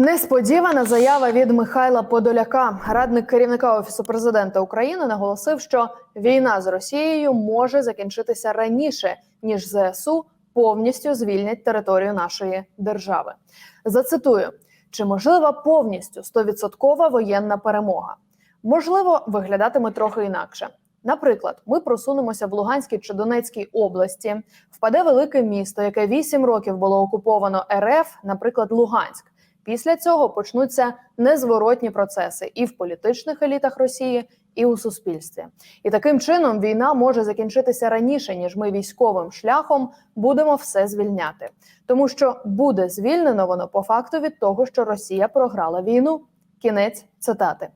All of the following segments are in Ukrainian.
Несподівана заява від Михайла Подоляка, радник керівника офісу президента України, наголосив, що війна з Росією може закінчитися раніше ніж ЗСУ повністю звільнять територію нашої держави. Зацитую: чи можлива повністю стовідсоткова воєнна перемога? Можливо, виглядатиме трохи інакше. Наприклад, ми просунемося в Луганській чи Донецькій області, впаде велике місто, яке вісім років було окуповано РФ, наприклад, Луганськ. Після цього почнуться незворотні процеси і в політичних елітах Росії, і у суспільстві. І таким чином війна може закінчитися раніше, ніж ми військовим шляхом будемо все звільняти, тому що буде звільнено воно по факту від того, що Росія програла війну. Кінець цитати.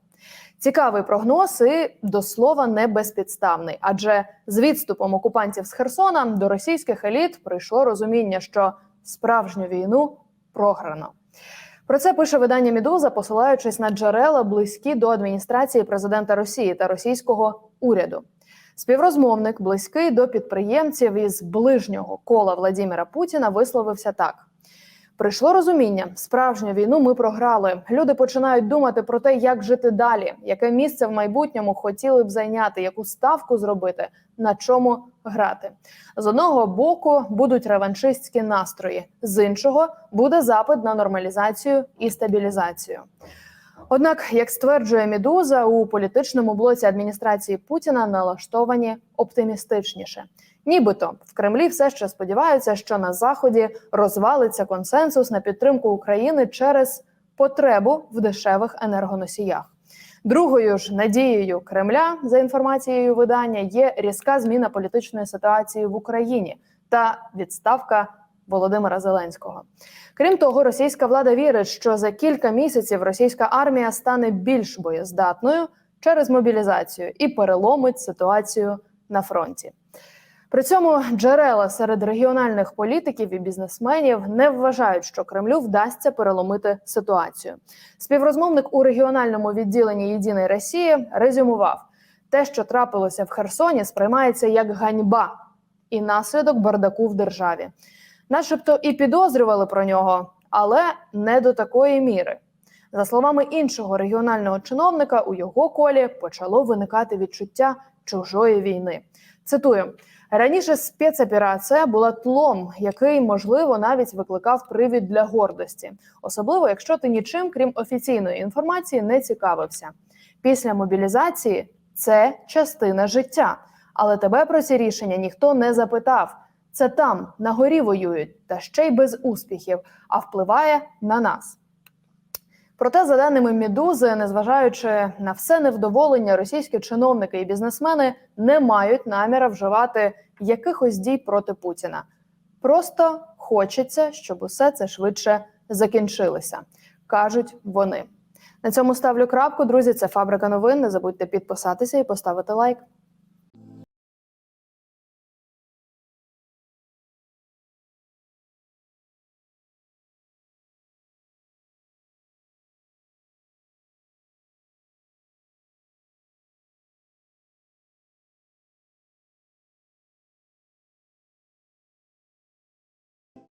Цікавий прогноз і до слова не безпідставний, адже з відступом окупантів з Херсона до російських еліт прийшло розуміння, що справжню війну програно. Про це пише видання Мідуза, посилаючись на джерела близькі до адміністрації президента Росії та російського уряду. Співрозмовник, близький до підприємців із ближнього кола Владіміра Путіна, висловився так: прийшло розуміння, справжню війну ми програли. Люди починають думати про те, як жити далі, яке місце в майбутньому хотіли б зайняти, яку ставку зробити, на чому грати. З одного боку будуть реваншистські настрої, з іншого буде запит на нормалізацію і стабілізацію. Однак, як стверджує Мідуза, у політичному блоці адміністрації Путіна налаштовані оптимістичніше. Нібито в Кремлі все ще сподіваються, що на заході розвалиться консенсус на підтримку України через потребу в дешевих енергоносіях. Другою ж надією Кремля, за інформацією видання, є різка зміна політичної ситуації в Україні та відставка Володимира Зеленського. Крім того, російська влада вірить, що за кілька місяців російська армія стане більш боєздатною через мобілізацію і переломить ситуацію на фронті. При цьому джерела серед регіональних політиків і бізнесменів не вважають, що Кремлю вдасться переломити ситуацію. Співрозмовник у регіональному відділенні Єдиної Росії резюмував: те, що трапилося в Херсоні, сприймається як ганьба і наслідок бардаку в державі, начебто і підозрювали про нього, але не до такої міри. За словами іншого регіонального чиновника, у його колі почало виникати відчуття чужої війни. Цитую. Раніше спецоперація була тлом, який можливо навіть викликав привід для гордості, особливо якщо ти нічим, крім офіційної інформації, не цікавився. Після мобілізації це частина життя, але тебе про ці рішення ніхто не запитав. Це там на горі воюють, та ще й без успіхів, а впливає на нас. Проте, за даними Мідузи, незважаючи на все невдоволення, російські чиновники і бізнесмени не мають наміра вживати якихось дій проти Путіна. Просто хочеться, щоб усе це швидше закінчилося, кажуть вони. На цьому ставлю крапку. Друзі, це фабрика новин. Не забудьте підписатися і поставити лайк.